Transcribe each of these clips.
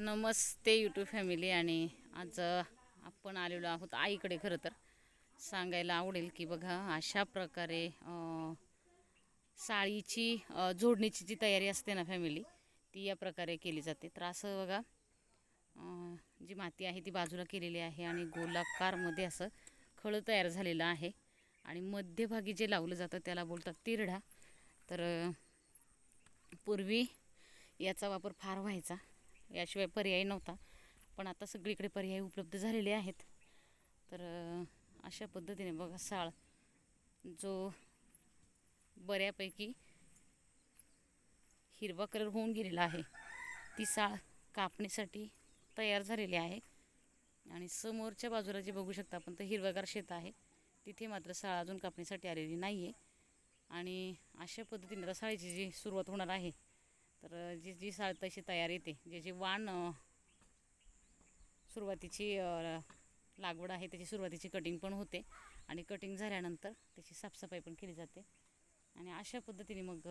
नमस्ते YouTube family आणि आज आपण आलेलो आहोत आईकडे खरं तर. सांगायला आवडेल की बघा अशा प्रकारे साळीची जोडणीची जी तयारी असते ना फॅमिली ती या प्रकारे केली जाते. तर असं बघा जी माती आहे ती बाजूला केलेली आहे आणि गोलाकारमध्ये असं खळं तयार झालेलं आहे. आणि मध्यभागी जे लावलं जातं त्याला बोलतात तिरडा तर पूर्वी याचा वापर फार व्हायचा. याशिवाय पर्याय नव्हता. पण आता सगळीकडे पर्याय उपलब्ध झालेले आहेत. तर अशा पद्धतीने बघा साळ जो बऱ्यापैकी हिरवा कलर होऊन गेलेला आहे ती साळ कापणीसाठी तयार झालेली आहे. आणि समोरच्या बाजूला जे बघू शकता आपण तर हिरवगार शेत आहे. तिथे मात्र साळ अजून कापणीसाठी आलेली नाही आहे आणि अशा पद्धतीने रसाळीची जी सुरुवात होणार आहे तर जी जी साळ तशी तयार येते जे जे वाण सुरुवातीची लागवड आहे त्याची सुरुवातीची कटिंग पण होते आणि कटिंग झाल्यानंतर त्याची साफसफाई पण केली जाते. आणि अशा पद्धतीने मग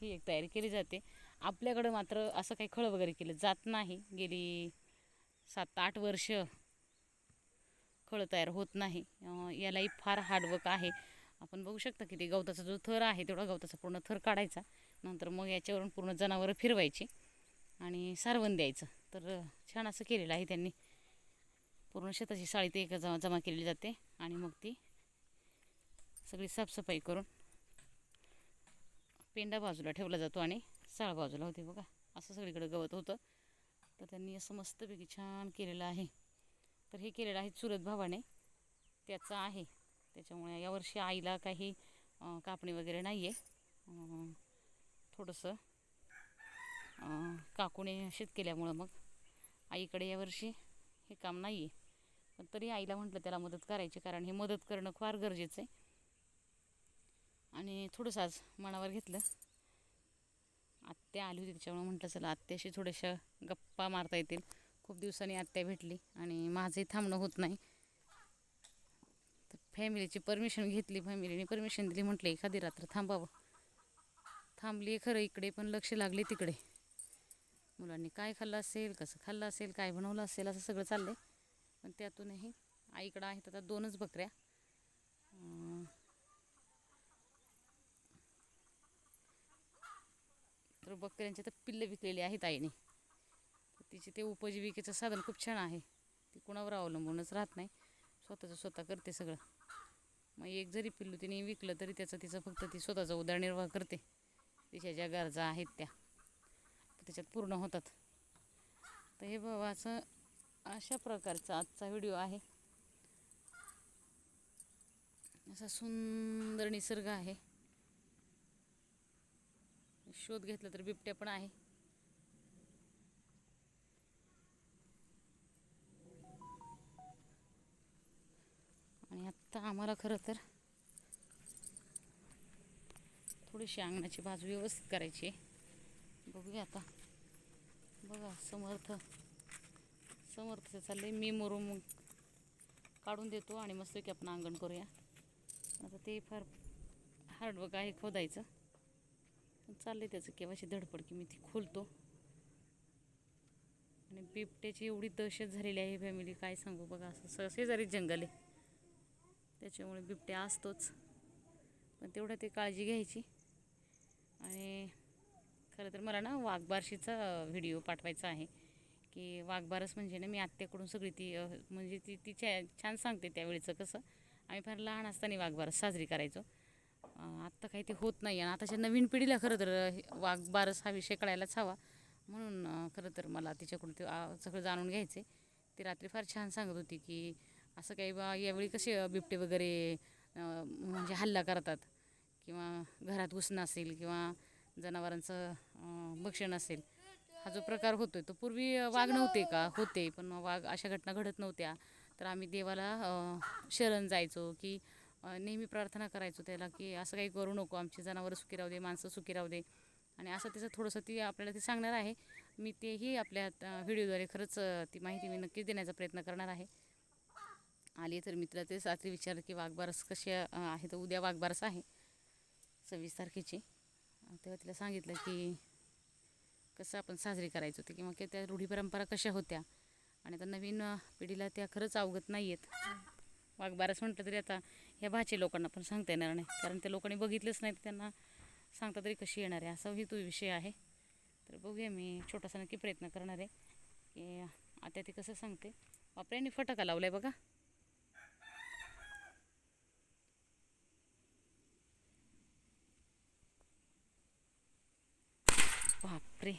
ही एक तयारी केली जाते. आपल्याकडं मात्र असं काही खळं वगैरे केलं जात नाही. गेली सात आठ वर्ष खळं तयार होत नाही. यालाही फार हार्डवर्क आहे. आपण बघू शकता की ते गवताचा जो थर आहे तेवढा गवताचा पूर्ण थर काढायचा. नंतर मग याच्यावरून पूर्ण जनावरं फिरवायची आणि सारवण द्यायचं. तर छान असं केलेलं आहे त्यांनी. पूर्ण शेताची साळी ते एक जमा जमा केलेली जाते आणि मग ती सगळी साफसफाई करून पेंडा बाजूला ठेवला जातो आणि साळ बाजूला होते बघा. असं सगळीकडे गवत होतं. तर त्यांनी असं मस्तपैकी छान केलेलं आहे. तर हे केलेलं आहे चुरत भावाने. त्याचं आहे. त्याच्यामुळे यावर्षी आईला काही कापणी वगैरे नाही आहे थोडंसं. काकूने शेत केल्यामुळं मग. आईकडे यावर्षी हे काम नाही आहे पण तरी आईला म्हटलं त्याला मदत करायची कारण हे मदत करणं फार गरजेचं आहे आणि थोडंसं आज मनावर घेतलं. आत्या आली होती त्याच्यामुळे म्हटलं चला आत्याशी थोड्याशा गप्पा मारता येतील. खूप दिवसांनी आत्या भेटली आणि माझंही थांबणं होत नाही. तर फॅमिलीची परमिशन घेतली फॅमिलीने परमिशन दिली म्हटलं एखादी रात्र थांबावं. थांबली खरं इकडे पण लक्ष लागले तिकडे. मुलांनी काय खाल्लं असेल कसं खाल्लं असेल काय बनवलं असेल असं सगळं चाललं आहे पण त्यातूनही आईकडं आहेत आता दोनच बकऱ्या. तर बकऱ्यांचे तर पिल्ले विकलेले आहेत आईने. तिचे ते उपजीविकेचं साधन खूप छान आहे. ती कुणावर अवलंबूनच राहत नाही. स्वतःचं स्वतः करते सगळं. मग एक जरी पिल्लू तिने विकलं तरी त्याचं तिचं फक्त ती स्वतःचा उदरनिर्वाह करते. तिच्या ज्या गरजा आहेत त्या त्याच्यात पूर्ण होतात. तर हे बाबाचं अशा प्रकारचा आजचा व्हिडिओ आहे. असा सुंदर निसर्ग आहे. शोध घेतला तर बिबट्या पण आहे. आणि आत्ता आम्हाला खरं तर थोडीशी अंगणाची बाजू व्यवस्थित करायची आहे. बघूया आता. बघा समर्थ. समर्थचं आहे मी मरून मग काढून देतो आणि मस्त की आपण अंगण करूया. आता ते फार हार्डवर्क आहे खोदायचं. पण चाललंय त्याचं केव्हाशी धडपड की मी ती खोलतो. आणि बिबट्याची एवढी दहशत झालेली आहे फॅमिली काय सांगू बघा असं स शेजारीच जंगल आहे. त्याच्यामुळे बिबट्या असतोच. पण तेवढं ते काळजी घ्यायची. आणि खरं तर मला ना वाघबारशीचा व्हिडिओ पाठवायचा आहे. की वाघबारस म्हणजे ना मी आत्याकडून सगळी ती म्हणजे ती ती छा छान सांगते त्यावेळेचं कसं. आम्ही फार लहान असताना वाघबारस साजरी करायचो. आत्ता काही ते होत नाही आणि आताच्या नवीन पिढीला खरं तर हे वाघबारस हा विषय कळायलाच हवा. म्हणून खरं तर मला तिच्याकडून ते सगळं जाणून घ्यायचे ती रात्री फार छान सांगत होती की असं काही बा यावेळी कसे बिबटे वगैरे म्हणजे हल्ला करतात. किंवा घरात घुसणं असेल किंवा जनावरांचं भक्षण असेल हा जो प्रकार होतो आहे तो पूर्वी वाघ नव्हते का? होते पण वाघ अशा घटना घडत नव्हत्या. तर आम्ही देवाला शरण जायचो की नेहमी प्रार्थना करायचो त्याला की असं काही करू नको आमची जनावरं सुखी राहू दे माणसं सुखी राहू दे. आणि असं त्याचं थोडंसं ती आपल्याला ते सांगणार आहे. मी तेही आपल्या व्हिडिओद्वारे खरंच ती माहिती मी नक्कीच देण्याचा प्रयत्न करणार आहे. आली तर मित्र तेच रात्री विचारलं की वाघबारस कसे आहे तर उद्या वाघबारस आहे. सव्वीस तारखेची. तेव्हा तिला सांगितलं की कसं आपण साजरी करायचो ते किंवा की त्या रूढी परंपरा कशा होत्या आणि आता नवीन पिढीला त्या खरंच अवगत नाही आहेत वाघबारस म्हटलं तरी आता ह्या भाचे लोकांना पण सांगता येणार नाही. कारण त्या लोकांनी बघितलंच नाही तर त्यांना सांगता तरी कशी येणार आहे? असाही तो विषय आहे. तर बघूया मी छोटासा नक्की प्रयत्न करणार आहे. की आता ती कसं सांगते. बापऱ्यांनी फटाका लावला आहे बघा. बापरे.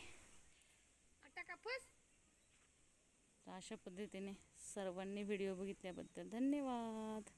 तर अशा पद्धतीने सर्वांनी व्हिडिओ बघितल्याबद्दल धन्यवाद.